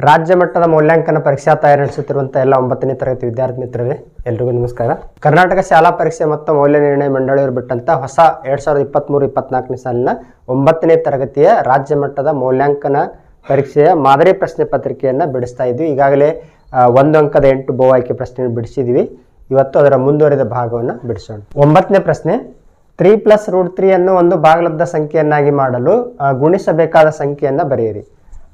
ರಾಜ್ಯ ಮಟ್ಟದ ಮೌಲ್ಯಾಂಕನ ಪರೀಕ್ಷಾ ತಯಾರಿ ನಡೆಸುತ್ತಿರುವಂಥ ಎಲ್ಲ ಒಂಬತ್ತನೇ ತರಗತಿ ವಿದ್ಯಾರ್ಥಿ ಮಿತ್ರರೇ, ಎಲ್ರಿಗೂ ನಮಸ್ಕಾರ. ಕರ್ನಾಟಕ ಶಾಲಾ ಪರೀಕ್ಷೆ ಮತ್ತು ಮೌಲ್ಯ ನಿರ್ಣಯ ಮಂಡಳಿಯವರು ಬಿಟ್ಟಂತ ಹೊಸ ಎರಡ್ ಸಾವಿರದ ಇಪ್ಪತ್ತ್ಮೂರು ಇಪ್ಪತ್ನಾಲ್ಕನೇ ಸಾಲಿನ ಒಂಬತ್ತನೇ ತರಗತಿಯ ರಾಜ್ಯ ಮಟ್ಟದ ಮೌಲ್ಯಾಂಕನ ಪರೀಕ್ಷೆಯ ಮಾದರಿ ಪ್ರಶ್ನೆ ಪತ್ರಿಕೆಯನ್ನು ಬಿಡಿಸ್ತಾ ಇದ್ವಿ. ಈಗಾಗಲೇ ಒಂದು ಅಂಕದ ಎಂಟು ಬಹು ಆಯ್ಕೆ ಪ್ರಶ್ನೆ ಬಿಡಿಸಿದ್ವಿ. ಇವತ್ತು ಅದರ ಮುಂದುವರಿದ ಭಾಗವನ್ನು ಬಿಡಿಸೋಣ. ಒಂಬತ್ತನೇ ಪ್ರಶ್ನೆ, ತ್ರೀ ಪ್ಲಸ್ ರೂಟ್ ತ್ರೀ ಅನ್ನು ಒಂದು ಭಾಗಲಬ್ಧ ಸಂಖ್ಯೆಯನ್ನಾಗಿ ಮಾಡಲು ಗುಣಿಸಬೇಕಾದ ಸಂಖ್ಯೆಯನ್ನು ಬರೆಯಿರಿ.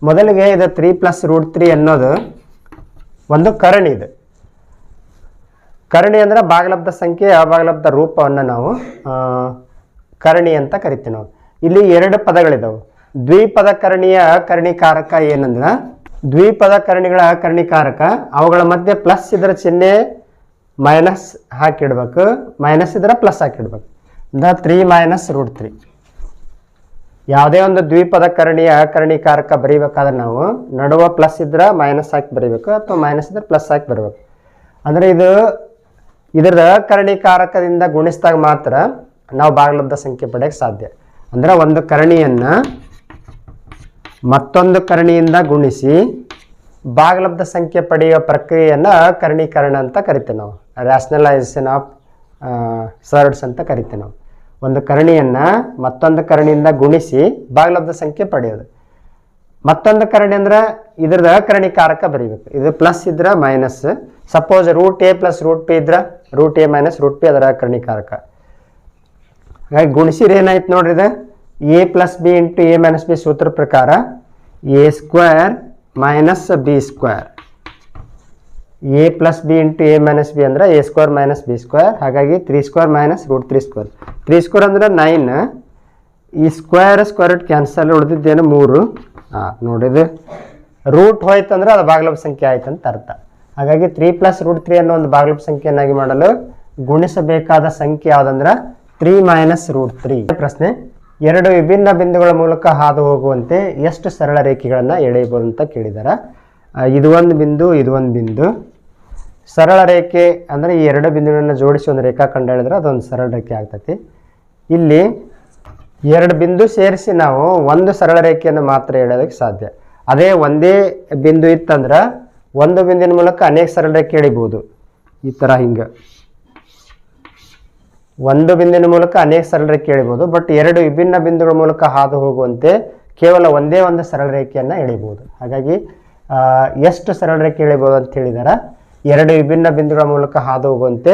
ಮೊದಲಿಗೆ ಇದು ತ್ರೀ ಪ್ಲಸ್ ರೂಟ್ ತ್ರೀ ಅನ್ನೋದು ಒಂದು ಕರಣಿ ಇದೆ. ಕರಣಿ ಅಂದ್ರೆ ಭಾಗಲಬ್ಧ ಸಂಖ್ಯೆ ಅಬಾಗಲಬ್ಧ ರೂಪವನ್ನು ನಾವು ಕರಣಿ ಅಂತ ಕರಿತೀವಿ ನಾವು. ಇಲ್ಲಿ ಎರಡು ಪದಗಳಿದ್ದಾವೆ ದ್ವಿಪದ ಕರಣಿಯ ಕರ್ಣಿಕಾರಕ ಏನಂದ್ರೆ, ದ್ವಿಪದ ಕರಣಿಗಳ ಕರ್ಣಿಕಾರಕ ಅವುಗಳ ಮಧ್ಯೆ ಪ್ಲಸ್ ಇದರ ಚಿಹ್ನೆ ಮೈನಸ್ ಹಾಕಿಡ್ಬೇಕು. ಮೈನಸ್ ಇದರ ಪ್ಲಸ್ ಹಾಕಿಡ್ಬೇಕು. ದ ತ್ರೀ ಮೈನಸ್ ರೂಟ್ ತ್ರೀ ಯಾವುದೇ ಒಂದು ದ್ವಿಪದ ಕರ್ಣಿಯ ಕರ್ಣಿಕಾರಕ ಬರೀಬೇಕಾದ್ರೆ ನಾವು ನಡುವ ಪ್ಲಸ್ ಇದ್ರೆ ಮೈನಸ್ ಹಾಕಿ ಬರೀಬೇಕು ಅಥವಾ ಮೈನಸ್ ಇದ್ರೆ ಪ್ಲಸ್ ಹಾಕಿ ಬರಬೇಕು. ಅಂದರೆ ಇದು ಇದರ ಕರ್ಣಿಕಾರಕದಿಂದ ಗುಣಿಸಿದಾಗ ಮಾತ್ರ ನಾವು ಭಾಗಲಬ್ಧ ಸಂಖ್ಯೆ ಪಡೆಯಕ್ಕೆ ಸಾಧ್ಯ. ಅಂದ್ರೆ ಒಂದು ಕರಣಿಯನ್ನು ಮತ್ತೊಂದು ಕರ್ಣಿಯಿಂದ ಗುಣಿಸಿ ಭಾಗಲಬ್ಧ ಸಂಖ್ಯೆ ಪಡೆಯುವ ಪ್ರಕ್ರಿಯೆಯನ್ನು ಕರ್ಣೀಕರಣ ಅಂತ ಕರಿತೇವೆ ನಾವು. ರ್ಯಾಷನಲೈಸೇಷನ್ ಆಫ್ ಸರ್ಡ್ಸ್ ಅಂತ ಕರಿತೇವೆ ನಾವು. ಒಂದು ಕರಣಿಯನ್ನು ಮತ್ತೊಂದು ಕರಣಿಯಿಂದ ಗುಣಿಸಿ ಭಾಗಲಬ್ಧ ಸಂಖ್ಯೆ ಪಡೆಯೋದು. ಮತ್ತೊಂದು ಕರಣಿ ಅಂದ್ರೆ ಇದ್ರದ ಕರಣಿಕಾರಕ ಬರೀಬೇಕು. ಇದು ಪ್ಲಸ್ ಇದ್ರೆ minus suppose root A plus root P ಇದ್ರೆ root A minus root P ಅದರ ಕರಣಿಕಾರಕ ಹಾಗಾಗಿ ಗುಣಿಸಿದ್ರೆ ಏನಾಯ್ತು ನೋಡ್ರಿ ಇದು? A plus B into A minus B ಸೂತ್ರ ಪ್ರಕಾರ A square minus B square A plus B into A minus B ಅಂದರೆ A square minus B square ಹಾಗಾಗಿ three square minus root three square three square ಅಂದ್ರೆ nine ಈ square square cancel ಉಳಿದಿದ್ದೇನು ಮೂರು. ಹಾಂ ನೋಡಿದು root ಹೋಯ್ತಂದ್ರೆ ಅದು ಭಾಗಲಭ ಸಂಖ್ಯೆ ಆಯ್ತು ಅಂತ ಅರ್ಥ. ಹಾಗಾಗಿ ತ್ರೀ ಪ್ಲಸ್ ರೂಟ್ ತ್ರೀ ಅನ್ನೋ ಒಂದು ಭಾಗಲಭ ಸಂಖ್ಯೆಯನ್ನಾಗಿ ಮಾಡಲು ಗುಣಿಸಬೇಕಾದ ಸಂಖ್ಯೆ ಯಾವುದಂದ್ರೆ ತ್ರೀ ಮೈನಸ್ ರೂಟ್ ತ್ರೀ ಪ್ರಶ್ನೆ, ಎರಡು ವಿಭಿನ್ನ ಬಿಂದುಗಳ ಮೂಲಕ ಹಾದು ಹೋಗುವಂತೆ ಎಷ್ಟು ಸರಳ ರೇಖೆಗಳನ್ನು ಎಳೆಯಬಹುದು ಅಂತ ಕೇಳಿದ್ದಾರೆ ಇದು ಒಂದು ಬಿಂದು, ಇದು ಒಂದು ಬಿಂದು. ಸರಳ ರೇಖೆ ಅಂದರೆ ಈ ಎರಡು ಬಿಂದುಗಳನ್ನು ಜೋಡಿಸಿ ಒಂದು ರೇಖಾಖಂಡ ಹೇಳಿದ್ರೆ ಅದೊಂದು ಸರಳ ರೇಖೆ ಆಗ್ತೈತಿ. ಇಲ್ಲಿ ಎರಡು ಬಿಂದು ಸೇರಿಸಿ ನಾವು ಒಂದು ಸರಳ ರೇಖೆಯನ್ನು ಮಾತ್ರ ಹೇಳೋದಕ್ಕೆ ಸಾಧ್ಯ. ಅದೇ ಒಂದೇ ಬಿಂದು ಇತ್ತಂದ್ರೆ ಒಂದು ಬಿಂದಿನ ಮೂಲಕ ಅನೇಕ ಸರಳ ರೇಖೆ ಎಳಿಬೋದು. ಈ ಥರ ಹಿಂಗೆ. ಒಂದು ಬಿಂದಿನ ಮೂಲಕ ಅನೇಕ ಸರಳ ರೇಖೆ ಎಳಿಬೋದು, ಬಟ್ ಎರಡು ವಿಭಿನ್ನ ಬಿಂದುಗಳ ಮೂಲಕ ಹಾದು ಹೋಗುವಂತೆ ಕೇವಲ ಒಂದೇ ಒಂದು ಸರಳ ರೇಖೆಯನ್ನು ಎಳಿಬೋದು. ಹಾಗಾಗಿ ಎಷ್ಟು ಸರಳ ರೇಖೆ ಎಳಿಬೋದು ಅಂತ ಹೇಳಿದಾರೆ? ಎರಡು ವಿಭಿನ್ನ ಬಿಂದುಗಳ ಮೂಲಕ ಹಾದು ಹೋಗುವಂತೆ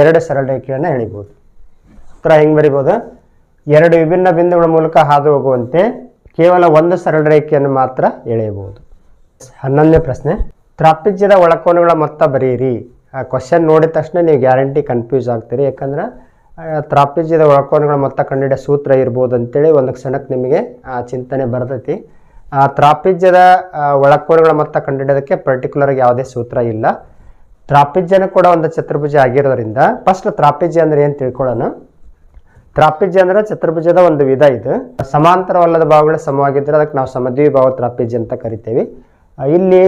ಎರಡು ಸರಳ ರೇಖೆಯನ್ನು ಎಳಿಬೋದು. ಉತ್ತರ ಹೆಂಗೆ ಬರಿಬೋದು? ಎರಡು ವಿಭಿನ್ನ ಬಿಂದುಗಳ ಮೂಲಕ ಹಾದು ಹೋಗುವಂತೆ ಕೇವಲ ಒಂದು ಸರಳ ರೇಖೆಯನ್ನು ಮಾತ್ರ ಎಳೆಯಬಹುದು. ಹನ್ನೊಂದನೇ ಪ್ರಶ್ನೆ. ತ್ರಾಪಿಜ್ಯದ ಒಳಕೋನಗಳ ಮೊತ್ತ ಬರೆಯಿರಿ. ಆ ಕ್ವಶನ್ ನೋಡಿದ ತಕ್ಷಣ ನೀವು ಗ್ಯಾರಂಟಿ ಕನ್ಫ್ಯೂಸ್ ಆಗ್ತೀರಿ. ಯಾಕಂದ್ರೆ ತ್ರಾಪಿಜ್ಯದ ಒಳಕೋನಗಳ ಮೊತ್ತ ಕಂಡುಹಿಡಿಯೋ ಸೂತ್ರ ಇರ್ಬೋದು ಅಂತೇಳಿ ಒಂದು ಕ್ಷಣಕ್ಕೆ ನಿಮಗೆ ಆ ಚಿಂತನೆ ಬರ್ತೈತಿ. ಆ ತ್ರಾಪಿಜ್ಯದ ಒಳಕೋನಗಳ ಮೊತ್ತ ಕಂಡುಹಿಡಿಯೋದಕ್ಕೆ ಪರ್ಟಿಕ್ಯುಲರ್ ಯಾವುದೇ ಸೂತ್ರ ಇಲ್ಲ. ತ್ರಾಪಿಜ್ಯನ ಕೂಡ ಒಂದು ಚತುರ್ಭುಜ ಆಗಿರೋದ್ರಿಂದ ಫಸ್ಟ್ ತ್ರಾಪಿಜ್ಯ ಅಂದ್ರೆ ಏನು ತಿಳ್ಕೊಳ್ಳೋಣ? ತ್ರಾಪಿಜ್ಯ ಅಂದ್ರೆ ಚತುರ್ಭುಜದ ಒಂದು ವಿಧ ಇದು. ಸಮಾಂತರವಲ್ಲದ ಭಾಗಗಳು ಸಮವಾಗಿದ್ದರೆ ಅದಕ್ಕೆ ನಾವು ಸಮದ್ವಿ ಭಾವ ತ್ರಾಪಿಜ್ಯ ಅಂತ ಕರಿತೇವೆ. ಇಲ್ಲಿ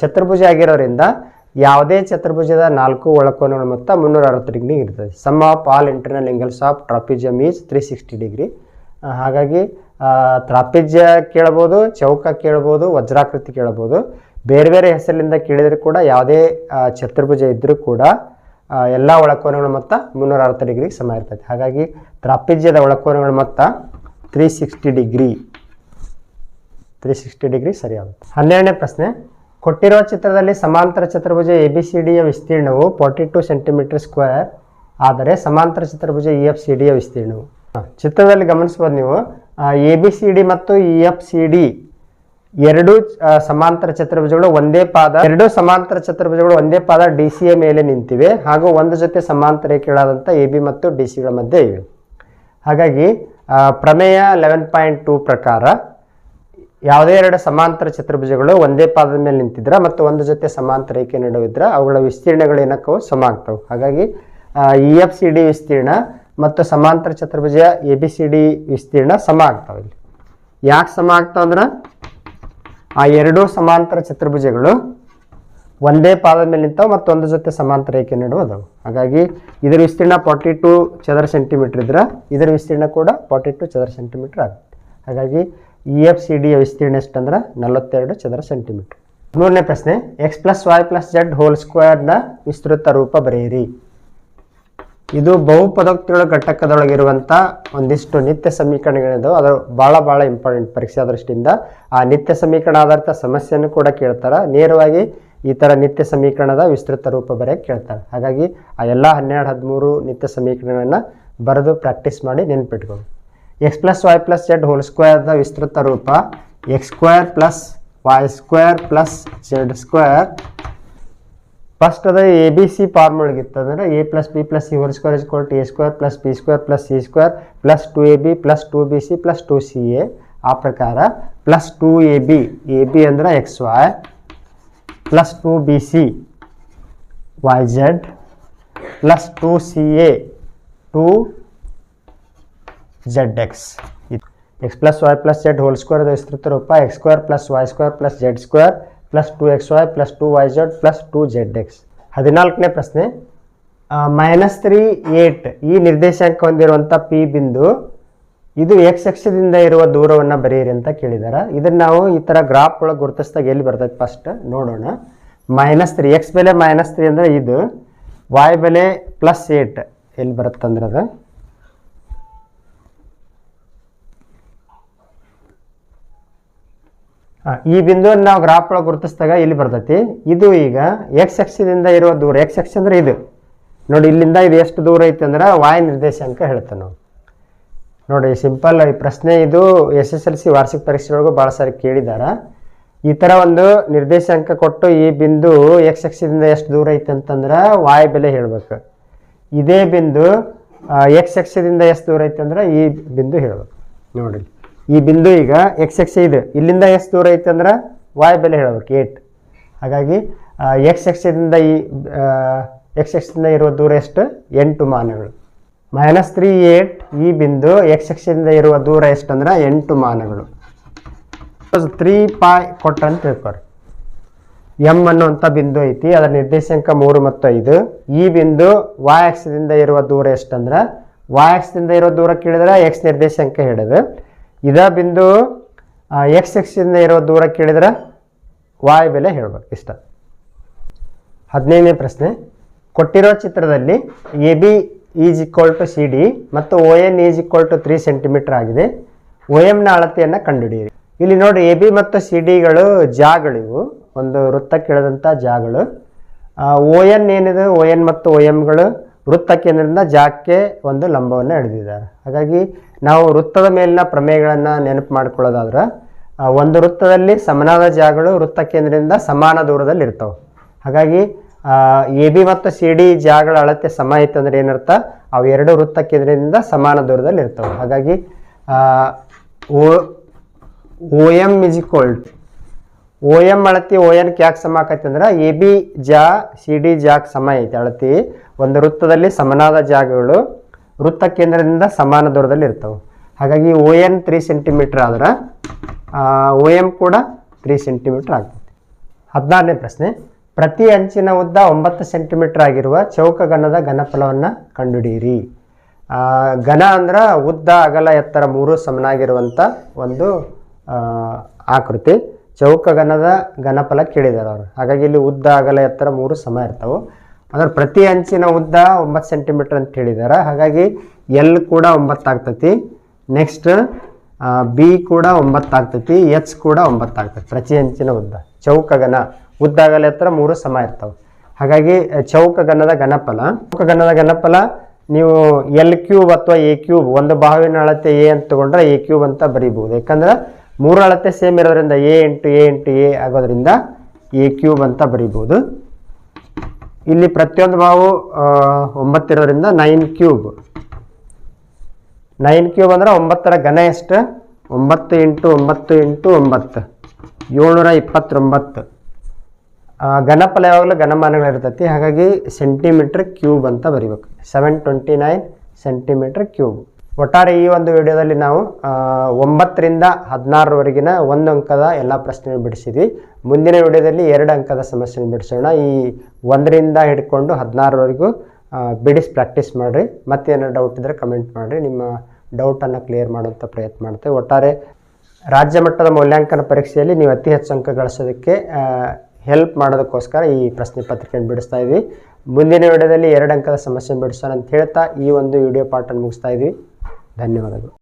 ಚತುರ್ಭುಜ ಆಗಿರೋದ್ರಿಂದ ಯಾವುದೇ ಚತುರ್ಭುಜದ ನಾಲ್ಕು ಒಳಕೋನಗಳ ಮೊತ್ತ ಮುನ್ನೂರ ಅರವತ್ತು ಡಿಗ್ರಿ ಇರ್ತದೆ. Sum of all internal angles of trapezium is three sixty degree ಹಾಗಾಗಿ ತ್ರಾಪಿಜ್ಯ ಕೇಳ್ಬೋದು, ಚೌಕ ಕೇಳ್ಬೋದು, ವಜ್ರಾಕೃತಿ ಕೇಳ್ಬೋದು. ಬೇರೆ ಬೇರೆ ಹೆಸರಿನಿಂದ ಕೇಳಿದರೂ ಕೂಡ ಯಾವುದೇ ಚತುರ್ಭುಜ ಇದ್ದರೂ ಕೂಡ ಎಲ್ಲ ಒಳಕೋನಗಳ ಮೊತ್ತ ಮುನ್ನೂರ ಅರವತ್ತು ಡಿಗ್ರಿಗೆ ಸಮ ಇರ್ತೈತೆ. ಹಾಗಾಗಿ ತ್ರಾಪಿಜ್ಯದ ಒಳಕೋನಗಳ ಮೊತ್ತ three sixty degree three sixty degree ಸರಿಯಾಗುತ್ತೆ. ಹನ್ನೆರಡನೇ ಪ್ರಶ್ನೆ, ಕೊಟ್ಟಿರುವ ಚಿತ್ರದಲ್ಲಿ ಸಮಾಂತರ ಚತುರ್ಭುಜ ಎ ಬಿ ಸಿ ಡಿಯ ವಿಸ್ತೀರ್ಣವು ಫಾರ್ಟಿ ಟು ಸೆಂಟಿಮೀಟರ್ ಸ್ಕ್ವೇರ್ ಆದರೆ ಸಮಾಂತರ ಚತುರ್ಭುಜ ಇ ಎಫ್ ಸಿ ಡಿಯ ವಿಸ್ತೀರ್ಣವು. ಚಿತ್ರದಲ್ಲಿ ಗಮನಿಸ್ಬೋದು ನೀವು ಎ ಬಿ ಸಿ ಡಿ ಮತ್ತು ಇ ಎಫ್ ಸಿ ಡಿ ಎರಡು ಸಮಾಂತರ ಚತುರ್ಭುಜಗಳು ಒಂದೇ ಪಾದ, ಎರಡು ಸಮಾಂತರ ಚತುರ್ಭುಜಗಳು ಒಂದೇ ಪಾದ ಡಿ ಸಿ ಎ ಮೇಲೆ ನಿಂತಿವೆ, ಹಾಗೂ ಒಂದು ಜೊತೆ ಸಮಾಂತರ ರೇಖೆಗಳಾದಂಥ ಎ, ಬಿ ಮತ್ತು ಡಿ ಸಿಗಳ ಮಧ್ಯೆ ಇವೆ. ಹಾಗಾಗಿ ಪ್ರಮೇಯ ಲೆವೆನ್ ಪಾಯಿಂಟ್ ಟೂ ಪ್ರಕಾರ ಯಾವುದೇ ಎರಡು ಸಮಾಂತರ ಚತುರ್ಭುಜಗಳು ಒಂದೇ ಪಾದದ ಮೇಲೆ ನಿಂತಿದ್ರೆ ಮತ್ತು ಒಂದು ಜೊತೆ ಸಮಾಂತರ ರೇಖೆ ನಡುವಿದ್ರೆ ಅವುಗಳ ವಿಸ್ತೀರ್ಣಗಳು ಏನಕ್ಕವು? ಸಮ ಆಗ್ತವೆ ಹಾಗಾಗಿ ಇ, ಎಫ್, ಸಿ, ಡಿ ವಿಸ್ತೀರ್ಣ ಮತ್ತು ಸಮಾಂತರ ಚತುರ್ಭುಜ ಎ, ಬಿ, ಸಿ, ಡಿ ವಿಸ್ತೀರ್ಣ ಸಮ ಆಗ್ತಾವೆ ಇಲ್ಲಿ. ಯಾಕೆ ಸಮ ಆಗ್ತಾವ ಅಂದ್ರೆ ಆ ಎರಡೂ ಸಮಾಂತರ ಚತುರ್ಭುಜಗಳು ಒಂದೇ ಪಾದದ ಮೇಲೆ ನಿಂತಾವೆ ಮತ್ತು ಒಂದು ಜೊತೆ ಸಮಾಂತರ ರೇಖೆ ನಡುವೆ ಅದಾವು. ಹಾಗಾಗಿ ಇದರ ವಿಸ್ತೀರ್ಣ ಫಾರ್ಟಿ ಟು ಚದರ ಸೆಂಟಿಮೀಟರ್ ಇದ್ರೆ, ಇದರ ವಿಸ್ತೀರ್ಣ ಕೂಡ ಫಾರ್ಟಿ ಟು ಚದರ ಸೆಂಟಿಮೀಟರ್ ಆಗುತ್ತೆ. ಹಾಗಾಗಿ ಇ ಎಫ್ ಸಿ ಡಿಯ ವಿಸ್ತೀರ್ಣ ಎಷ್ಟಂದ್ರೆ? ನಲವತ್ತೆರಡು ಚದರ ಸೆಂಟಿಮೀಟರ್ ಮೂರನೇ ಪ್ರಶ್ನೆ X plus Y plus Z whole ಸ್ಕ್ವೇರ್ನ ವಿಸ್ತೃತ ರೂಪ ಬರೆಯಿರಿ. ಇದು ಬಹುಪದೋಕ್ತಿಗಳ ಘಟಕದೊಳಗಿರುವಂಥ ಒಂದಿಷ್ಟು ನಿತ್ಯ ಸಮೀಕರಣಗಳಿದ್ದು ಅದರ ಭಾಳ ಭಾಳ ಇಂಪಾರ್ಟೆಂಟ್ ಪರೀಕ್ಷೆ ದೃಷ್ಟಿಯಿಂದ ಆ ನಿತ್ಯ ಸಮೀಕರಣ ಆಧಾರಿತ ಸಮಸ್ಯೆಯನ್ನು ಕೂಡ ಕೇಳ್ತಾರೆ. ನೇರವಾಗಿ ಈ ಥರ ನಿತ್ಯ ಸಮೀಕರಣದ ವಿಸ್ತೃತ ರೂಪ ಬರೆಯಕ್ಕೆ ಕೇಳ್ತಾರೆ. ಹಾಗಾಗಿ ಆ ಎಲ್ಲ ಹನ್ನೆರಡು, ಹದಿಮೂರು ನಿತ್ಯ ಸಮೀಕರಣಗಳನ್ನು ಬರೆದು ಪ್ರಾಕ್ಟೀಸ್ ಮಾಡಿ ನೆನ್ಪಿಟ್ಕೊಂಡು X plus Y plus Z whole ಸ್ಕ್ವೇರ್ದ ವಿಸ್ತೃತ ರೂಪ X square plus Y square plus Z square first ಅದ ಎ ಬಿ ಸಿ ಫಾರ್ಮ್ ಒಳಗಿತ್ತು ಅಂದ್ರೆ A plus B plus C whole square is ಕೊಟ್ಟು A square plus B square plus C square plus two A B plus two B C plus two C A ಆ ಪ್ರಕಾರ plus two A B A B ಅಂದ್ರೆ X Y plus two B C Y Z plus two C A two Z X X plus Y plus Z whole square ವಿಸ್ತೃತ ರೂಪ. X square plus Y square plus Z square plus two X Y plus two Y Z plus two Z X ಹದಿನಾಲ್ಕನೇ ಪ್ರಶ್ನೆ. Minus three eight ಈ ನಿರ್ದೇಶಾಂಕ ಹೊಂದಿರುವಂಥ P ಬಿಂದು ಇದು X ಅಕ್ಷದಿಂದ ಇರುವ ದೂರವನ್ನು ಬರೆಯಿರಿ ಅಂತ ಕೇಳಿದಾರೆ. ಇದನ್ನು ನಾವು ಈ ಥರ ಗ್ರಾಫ್ ಒಳಗೆ ಗುರುತಿಸಿದಾಗ ಎಲ್ಲಿ ಬರ್ತೈತೆ ಫಸ್ಟ್ ನೋಡೋಣ. ಮೈನಸ್ ತ್ರೀ ಎಕ್ಸ್ ಬೆಲೆ ಮೈನಸ್ ತ್ರೀ ಅಂದರೆ ಇದು ವಾಯ್ ಬೆಲೆ ಪ್ಲಸ್ ಏಟ್ ಎಲ್ಲಿ ಬರುತ್ತಂದ್ರೆ ಅದು? ಈ ಬಿಂದುವನ್ನು ನಾವು ಗ್ರಾಫ್ ಒಳಗೆ ಗುರುತಿಸಿದಾಗ ಇಲ್ಲಿ ಬರ್ತೈತಿ. ಇದು ಈಗ ಎಕ್ಸ್ ಎಕ್ಸಿನಿಂದ ಇರುವ ದೂರ ಎಕ್ಸ್ ಎಕ್ಸ್ ಅಂದ್ರೆ ಇದು. ನೋಡಿ, ಇಲ್ಲಿಂದ ಇದು ಎಷ್ಟು ದೂರ ಐತೆ ಅಂದ್ರೆ ವಾಯು ನಿರ್ದೇಶಾಂಕ ಹೇಳ್ತೇವೆ ನಾವು. ನೋಡಿ, ಸಿಂಪಲ್ ಈ ಪ್ರಶ್ನೆ ಇದು ಎಸ್ ಎಸ್ ಎಲ್ ಸಿ ವಾರ್ಷಿಕ ಪರೀಕ್ಷೆ ಒಳಗೂ ಭಾಳ ಸಾರಿ ಕೇಳಿದ್ದಾರೆ ಈ ಥರ ಒಂದು ನಿರ್ದೇಶಾಂಕ ಕೊಟ್ಟು ಈ ಬಿಂದು ಎಕ್ಸ್ ಅಕ್ಷದಿಂದ ಎಷ್ಟು ದೂರ ಐತೆ ಅಂತಂದ್ರೆ ವಾಯು ಬೆಲೆ ಹೇಳ್ಬೇಕು. ಇದೇ ಬಿಂದು ಎಕ್ಸ್ ಅಕ್ಷದಿಂದ ಎಷ್ಟು ದೂರ ಐತೆ ಅಂದ್ರೆ ಈ ಬಿಂದು ಹೇಳ್ಬೇಕು. ನೋಡಿ. ಈ ಬಿಂದು ಈಗ ಎಕ್ಸ್ ಎಕ್ಸ್ ಇದೆ. ಇಲ್ಲಿಂದ ಎಷ್ಟು ದೂರ ಐತೆ ಅಂದ್ರೆ ವಾಯ್ ಬೆಲೆ ಹೇಳಬೇಕು ಏಟ್ ಹಾಗಾಗಿ ಎಕ್ಸ್ ಎಕ್ಸದಿಂದ ಈ ಎಕ್ಸ್ ಎಕ್ಸಿಂದ ಇರುವ ದೂರ ಎಷ್ಟು? ಎಂಟು ಮಾನಗಳು. ಮೈನಸ್ ತ್ರೀ ಏಟ್ ಈ ಬಿಂದು ಎಕ್ಸ್ ಎಕ್ಸಿಂದ ಇರುವ ದೂರ ಎಷ್ಟು ಅಂದ್ರೆ ಎಂಟು ಮಾನಗಳು. ತ್ರೀ ಪಾಯ್ ಕೊಟ್ಟ ಅಂತ ತಿಳ್ಕೊರಿ. ಎಂ ಅನ್ನುವಂಥ ಬಿಂದು ಐತಿ, ಅದರ ನಿರ್ದೇಶಾಂಕ ಮೂರು ಮತ್ತು ಐದು. ಈ ಬಿಂದು ವಾಯ್ ಎಕ್ಸ್ದಿಂದ ಇರುವ ದೂರ ಎಷ್ಟಂದ್ರೆ? ವಾಯ್ ಎಕ್ಸ್ದಿಂದ ಇರೋ ದೂರ ಕೇಳಿದ್ರೆ ಎಕ್ಸ್ ನಿರ್ದೇಶಾಂಕ ಹೇಳಿದೆ ಇದ ಬಿಂದು ಎಕ್ಸ್ ಎಕ್ಸಿಂದ ಇರೋ ದೂರ ಕೇಳಿದ್ರೆ ವಾಯ್ ಬೆಲೆ ಹೇಳ್ಬೇಕು ಇಷ್ಟ. ಹದಿನೈದನೇ ಪ್ರಶ್ನೆ, ಕೊಟ್ಟಿರೋ ಚಿತ್ರದಲ್ಲಿ A B is equal to C D ಮತ್ತು O N is equal to three centimetre ಆಗಿದೆ. ಒ ಎಮ್ನ ಅಳತೆಯನ್ನು ಕಂಡುಹಿಡಿಯಿರಿ. ಇಲ್ಲಿ ನೋಡಿ ಎ ಬಿ ಮತ್ತು ಸಿ ಡಿಗಳು ಜಾಗಳಿವು, ಒಂದು ವೃತ್ತಕ್ಕೆ ಇಳಿದಂಥ ಜಾಗಳು. ಒ ಎನ್ ಏನಿದೆ? ಒ ಎನ್ ಮತ್ತು ಒ ಎಮ್ಗಳು ವೃತ್ತ ಕೇಂದ್ರದಿಂದ ಜಾಕ್ಕೆ ಒಂದು ಲಂಬವನ್ನು ಎಳೆದಿದ್ದಾರೆ. ಹಾಗಾಗಿ ನಾವು ವೃತ್ತದ ಮೇಲಿನ ಪ್ರಮೇಯಗಳನ್ನು ನೆನಪು ಮಾಡ್ಕೊಳ್ಳೋದಾದ್ರೆ ಒಂದು ವೃತ್ತದಲ್ಲಿ ಸಮನಾದ ಜಾಗಗಳು ವೃತ್ತ ಕೇಂದ್ರದಿಂದ ಸಮಾನ ದೂರದಲ್ಲಿ ಇರ್ತವೆ. ಹಾಗಾಗಿ ಎ, ಬಿ ಮತ್ತು ಸಿ, ಡಿ ಜಾಗಗಳ ಅಳತೆ ಸಮ ಇತ್ತು ಅಂದರೆ ಏನರ್ಥ? ಅವು ಎರಡು ವೃತ್ತ ಕೇಂದ್ರದಿಂದ ಸಮಾನ ದೂರದಲ್ಲಿ ಇರ್ತವೆ. ಹಾಗಾಗಿ O M is equal O M ಅಳತಿ ಓ ಎನ್ ಯಾಕೆ ಸಮ ಆಕೈತಿ ಅಂದ್ರೆ ಎ ಬಿ ಜಾ ಸಿ ಡಿ ಜಾಕ್ ಸಮ ಐತಿ ಅಳತಿ. ಒಂದು ವೃತ್ತದಲ್ಲಿ ಸಮನಾದ ಜಾಗಗಳು ವೃತ್ತ ಕೇಂದ್ರದಿಂದ ಸಮಾನ ದೂರದಲ್ಲಿ ಇರ್ತವೆ. ಹಾಗಾಗಿ ಓ ಎನ್ ತ್ರೀ ಸೆಂಟಿಮೀಟರ್ ಆದ್ರೆ ಓ ಎಂ ಕೂಡ ತ್ರೀ ಸೆಂಟಿಮೀಟರ್ ಆಗ್ತದೆ ಹದಿನಾರನೇ ಪ್ರಶ್ನೆ ಪ್ರತಿ ಅಂಚಿನ ಉದ್ದ ಒಂಬತ್ತು ಸೆಂಟಿಮೀಟರ್ ಆಗಿರುವ ಚೌಕಗಣದ ಘನಫಲವನ್ನು ಕಂಡುಹಿಡಿಯಿರಿ. ಘನ ಅಂದ್ರೆ ಉದ್ದ ಅಗಲ ಎತ್ತರ ಮೂರು ಸಮನಾಗಿರುವಂಥ ಒಂದು ಆ, ಆಕೃತಿ ಚೌಕಗಣದ ಘನಫಲ ಕೇಳಿದಾರೆ ಅವರು. ಹಾಗಾಗಿ ಇಲ್ಲಿ ಉದ್ದ ಅಗಲ ಎತ್ತರ ಮೂರು ಸಮ ಇರ್ತವೆ. ಅಂದ್ರೆ ಪ್ರತಿ ಅಂಚಿನ ಉದ್ದ ಒಂಬತ್ತು ಸೆಂಟಿಮೀಟರ್ ಅಂತ ಹೇಳಿದ್ದಾರೆ ಹಾಗಾಗಿ ಎಲ್ ಕೂಡ ಒಂಬತ್ತು ಆಗ್ತೈತಿ. ನೆಕ್ಸ್ಟ್ ಬಿ ಕೂಡ ಒಂಬತ್ತು ಆಗ್ತೈತಿ. ಎಚ್ ಕೂಡ ಒಂಬತ್ತು ಆಗ್ತೈತಿ ಪ್ರತಿ ಅಂಚಿನ ಉದ್ದ. ಚೌಕಗನ ಉದ್ದ ಅಗಲ ಎತ್ತರ ಮೂರು ಸಮ ಇರ್ತವೆ. ಹಾಗಾಗಿ ಚೌಕ ಚೌಕಗನದ ಘನಫಲ. ಚೌಕಗನದ ಘನಫಲ ನೀವು ಎಲ್ ಕ್ಯೂಬ್ ಅಥವಾ ಎ ಕ್ಯೂಬ್ ಒಂದು ಬಾವಿನ ಅಳತೆ ಎ ಅಂತ ತಗೊಂಡ್ರೆ ಎ ಕ್ಯೂಬ್ ಅಂತ ಬರೀಬಹುದು. ಯಾಕಂದ್ರೆ ಮೂರು ಅಳತೆ ಸೇಮ್ ಇರೋದ್ರಿಂದ A into A into A ಆಗೋದ್ರಿಂದ ಎ ಕ್ಯೂಬ್ ಅಂತ ಬರೀಬೋದು. ಇಲ್ಲಿ ಪ್ರತಿಯೊಂದು ಬಾವು ಒಂಬತ್ತಿರೋದ್ರಿಂದ ನೈನ್ ಕ್ಯೂಬ್ ನೈನ್ ಕ್ಯೂಬ್ ಅಂದ್ರೆ ಒಂಬತ್ತರ ಘನ ಎಷ್ಟು? ಒಂಬತ್ತು ಇಂಟು ಒಂಬತ್ತು ಇಂಟು ಒಂಬತ್ತು. ಏಳ್ನೂರ ಇಪ್ಪತ್ತೊಂಬತ್ತು. ಘನಫಲ ಯಾವಾಗಲೂ ಘನಮಾನಗಳಿರ್ತೈತಿ ಹಾಗಾಗಿ ಸೆಂಟಿಮೀಟ್ರ್ ಕ್ಯೂಬ್ ಅಂತ ಬರಿಬೇಕು. Seven twenty nine centimetre cube ಒಟ್ಟಾರೆ ಈ ಒಂದು ವಿಡಿಯೋದಲ್ಲಿ ನಾವು ಒಂಬತ್ತರಿಂದ ಹದಿನಾರರವರೆಗಿನ ಒಂದು ಅಂಕದ ಎಲ್ಲ ಪ್ರಶ್ನೆ ಬಿಡಿಸಿದ್ವಿ. ಮುಂದಿನ ವಿಡಿಯೋದಲ್ಲಿ ಎರಡು ಅಂಕದ ಸಮಸ್ಯೆ ಬಿಡಿಸೋಣ. ಈ ಒಂದರಿಂದ ಹಿಡ್ಕೊಂಡು ಹದಿನಾರರವರೆಗೂ ಬಿಡಿಸಿ ಪ್ರಾಕ್ಟೀಸ್ ಮಾಡಿರಿ. ಮತ್ತೇನೋ ಡೌಟ್ ಇದ್ದರೆ ಕಮೆಂಟ್ ಮಾಡಿರಿ. ನಿಮ್ಮ ಡೌಟನ್ನು ಕ್ಲಿಯರ್ ಮಾಡುವಂಥ ಪ್ರಯತ್ನ ಮಾಡ್ತೇವೆ. ಒಟ್ಟಾರೆ ರಾಜ್ಯ ಮಟ್ಟದ ಮೌಲ್ಯಾಂಕನ ಪರೀಕ್ಷೆಯಲ್ಲಿ ನೀವು ಅತಿ ಹೆಚ್ಚು ಅಂಕ ಗಳಿಸೋದಕ್ಕೆ ಹೆಲ್ಪ್ ಮಾಡೋದಕ್ಕೋಸ್ಕರ ಈ ಪ್ರಶ್ನೆ ಪತ್ರಿಕೆಯನ್ನು ಬಿಡಿಸ್ತಾ ಇದ್ವಿ. ಮುಂದಿನ ವಿಡಿಯೋದಲ್ಲಿ ಎರಡು ಅಂಕದ ಸಮಸ್ಯೆ ಬಿಡಿಸೋಣ ಅಂತ ಹೇಳ್ತಾ ಈ ಒಂದು ವಿಡಿಯೋ ಪಾಠನ್ನು ಮುಗಿಸ್ತಾ ಇದ್ವಿ. ಧನ್ಯವಾದಗಳು.